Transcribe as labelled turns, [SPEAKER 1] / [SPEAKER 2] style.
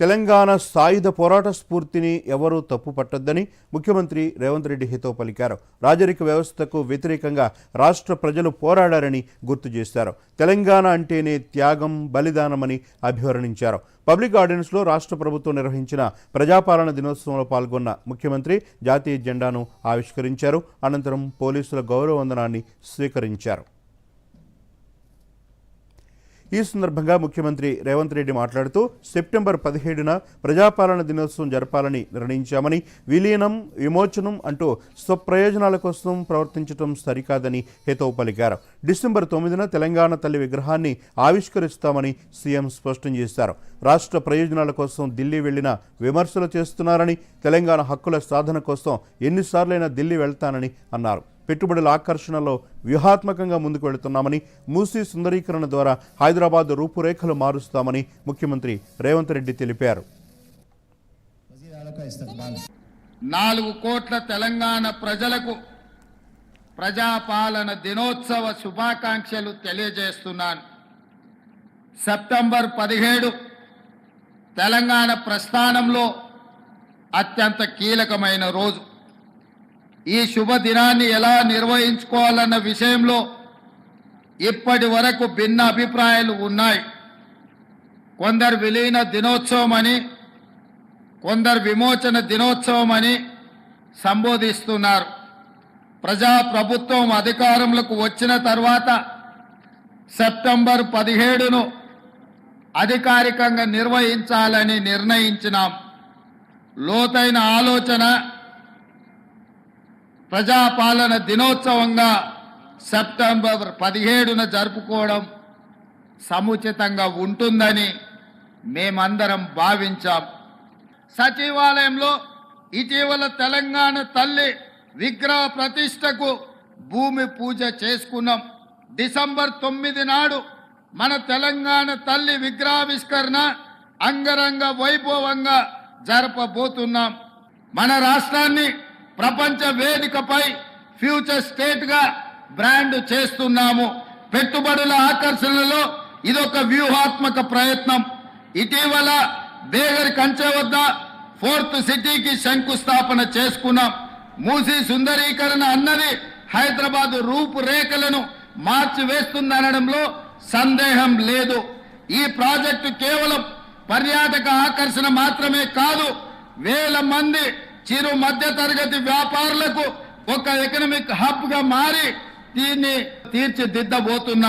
[SPEAKER 1] తెలంగాణ సాయుధ పోరాట స్ఫూర్తిని ఎవరూ తప్పు పట్టొద్దని ముఖ్యమంత్రి రేవంత్ రెడ్డి హితో పలికారు. రాజరిక వ్యవస్థకు వ్యతిరేకంగా రాష్ట్ర ప్రజలు పోరాడారని గుర్తు చేశారు. తెలంగాణ అంటేనే త్యాగం బలిదానమని అభివర్ణించారు. పబ్లిక్ గార్డెన్స్లో రాష్ట్ర ప్రభుత్వం నిర్వహించిన ప్రజాపాలన దినోత్సవంలో పాల్గొన్న ముఖ్యమంత్రి జాతీయ జెండాను ఆవిష్కరించారు. అనంతరం పోలీసుల గౌరవ వందనాన్ని స్వీకరించారు. ఈ సందర్భంగా ముఖ్యమంత్రి రేవంత్ రెడ్డి మాట్లాడుతూ సెప్టెంబర్ పదిహేడున ప్రజాపాలన దినోత్సవం జరపాలని నిర్ణయించామని విలీనం విమోచనం అంటూ స్వప్రయోజనాల కోసం ప్రవర్తించడం సరికాదని హితవు పలికారు. డిసెంబర్ తొమ్మిదిన తెలంగాణ తల్లి విగ్రహాన్ని ఆవిష్కరిస్తామని సీఎం స్పష్టం చేశారు. రాష్ట్ర ప్రయోజనాల కోసం ఢిల్లీ వెళ్ళిన విమర్శలు చేస్తున్నారని తెలంగాణ హక్కుల సాధన కోసం ఎన్నిసార్లైనా ఢిల్లీ వెళ్తానని అన్నారు. పెట్టుబడుల ఆకర్షణలో వ్యూహాత్మకంగా ముందుకు వెళుతున్నామని మూసీ సుందరీకరణ ద్వారా హైదరాబాద్ రూపురేఖలు మారుస్తామని ముఖ్యమంత్రి రేవంత్ రెడ్డి తెలిపారు.
[SPEAKER 2] నాలుగు కోట్ల తెలంగాణ ప్రజలకు ప్రజాపాలన దినోత్సవ శుభాకాంక్షలు తెలియజేస్తున్నాను. సెప్టెంబర్ పదిహేడు తెలంగాణ ప్రస్థానంలో అత్యంత కీలకమైన రోజు. ఈ శుభదినాన్ని ఎలా నిర్వహించుకోవాలన్న విషయంలో ఇప్పటి వరకు భిన్న అభిప్రాయాలు ఉన్నాయి. కొందరు విలీన దినోత్సవం అని కొందరు విమోచన దినోత్సవం అని సంబోధిస్తున్నారు. ప్రజా ప్రభుత్వం అధికారంలోకి వచ్చిన తర్వాత సెప్టెంబర్ పదిహేడును అధికారికంగా నిర్వహించాలని నిర్ణయించినాం. లోతైన ఆలోచన ప్రజాపాలన దినోత్సవంగా సెప్టెంబర్ పదిహేడున జరుపుకోవడం సముచితంగా ఉంటుందని మేమందరం భావించాం. సచివాలయంలో ఇటీవల తెలంగాణ తల్లి విగ్రహ ప్రతిష్టకు భూమి పూజ చేసుకున్నాం. డిసెంబర్ తొమ్మిది నాడు మన తెలంగాణ తల్లి విగ్రహావిష్కరణ అంగరంగ వైభవంగా జరపబోతున్నాం. మన రాష్ట్రాన్ని ప్రపంచ వేదికపై ఫ్యూచర్ స్టేట్గా బ్రాండ్ చేస్తున్నాము. పెట్టుబడుల ఆకర్షణలో ఇదొక వ్యూహాత్మక ప్రయత్నం. ఇటీవల బేగర్ కంచె వద్ద ఫోర్త్ సిటీకి శంకుస్థాపన చేసుకున్నాం. మూసీ సుందరీకరణ అన్నది హైదరాబాద్ రూపురేఖలను మార్చి వేస్తుందనడంలో సందేహం లేదు. ఈ ప్రాజెక్టు కేవలం పర్యాటక ఆకర్షణ మాత్రమే కాదు వేల మంది చిరు మధ్య తరగతి వ్యాపారులకు ఒక ఎకనమిక్ హబ్గా మారి దీన్ని తీర్చిదిద్దబోతున్నారు